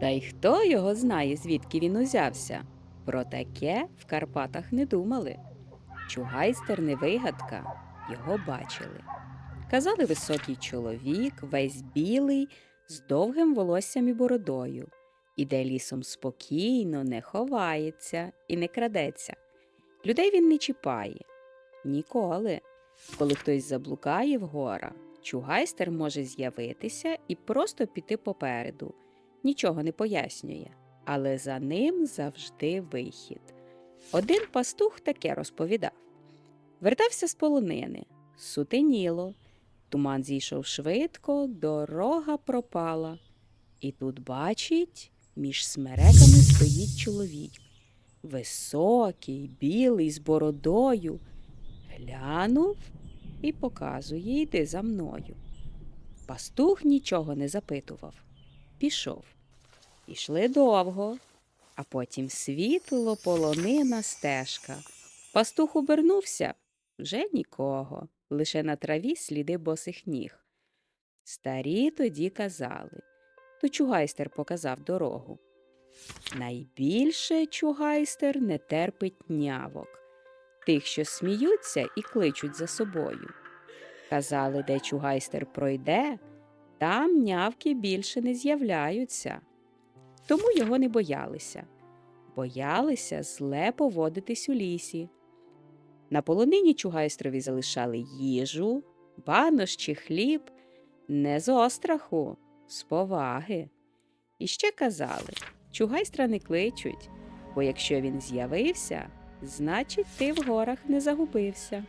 Та й хто його знає, звідки він узявся? Про таке в Карпатах не думали. Чугайстер не вигадка, його бачили. Казали високий чоловік, весь білий, з довгим волоссям і бородою, іде лісом спокійно, не ховається і не крадеться. Людей він не чіпає. Ніколи. Коли хтось заблукає в горах, чугайстер може з'явитися і просто піти попереду, нічого не пояснює, але за ним завжди вихід. Один пастух таке розповідав. Вертався з полонини, сутеніло, туман зійшов швидко, дорога пропала. І тут, бачить, між смереками стоїть чоловік. Високий, білий, з бородою. Глянув і показує, йди за мною. Пастух нічого не запитував. Пішов. Ішли довго, а потім світло полонина стежка. Пастух обернувся вже нікого, лише на траві сліди босих ніг. Старі тоді казали, то чугайстер показав дорогу. Найбільше чугайстер не терпить нявок, тих, що сміються і кличуть за собою. Казали, де чугайстер пройде, там нявки більше не з'являються. Тому його не боялися. Боялися зле поводитись у лісі. На полонині чугайстрові залишали їжу, банош чи хліб не з остраху, з поваги. І ще казали, чугайстра не кличуть, бо якщо він з'явився, значить ти в горах не загубився.